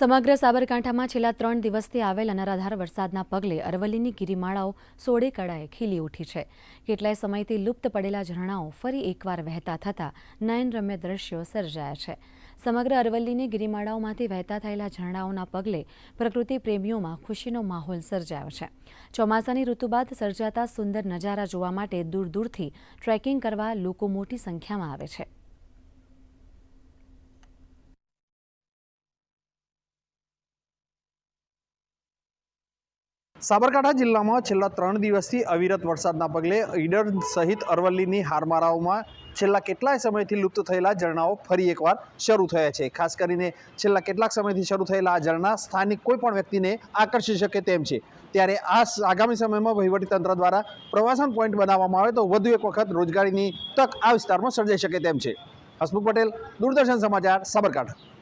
સમગ્ર સાબરકાંઠામાં છેલ્લા ત્રણ દિવસથી આવેલ અનરાધાર વરસાદના પગલે અરવલ્લીની ગિરિમાળાઓ સોળે કળાએ ખીલી ઉઠી છે. કેટલાય સમયથી લુપ્ત પડેલા ઝરણાઓ ફરી એકવાર વહેતા થતાં નયનરમ્ય દ્રશ્યો સર્જાયા છે. સમગ્ર અરવલ્લીની ગિરિમાળાઓમાંથી વહેતા થયેલા ઝરણાઓના પગલે પ્રકૃતિ પ્રેમીઓમાં ખુશીનો માહોલ સર્જાયો છે. ચોમાસાની ઋતુ બાદ સર્જાતા સુંદર નજારા જોવા માટે દૂર દૂરથી ટ્રેકિંગ કરવા લોકો મોટી સંખ્યામાં આવે છે. સાબરકાંઠા જિલ્લામાં છેલ્લા ત્રણ દિવસથી અવિરત વરસાદના પગલે ઈડર સહિત અરવલ્લીની હારમારાઓમાં છેલ્લા કેટલાય સમયથી લુપ્ત થયેલા ઝરણાઓ ફરી એકવાર શરૂ થયા છે. ખાસ કરીને છેલ્લા કેટલાક સમયથી શરૂ થયેલા આ ઝરણા સ્થાનિક કોઈપણ વ્યક્તિને આકર્ષી શકે તેમ છે. ત્યારે આ આગામી સમયમાં વહીવટીતંત્ર દ્વારા પ્રવાસન પોઈન્ટ બનાવવામાં આવે તો વધુ એક વખત રોજગારીની તક આ વિસ્તારમાં સર્જાઈ શકે તેમ છે. હસમુખ પટેલ, દૂરદર્શન સમાચાર, સાબરકાંઠા.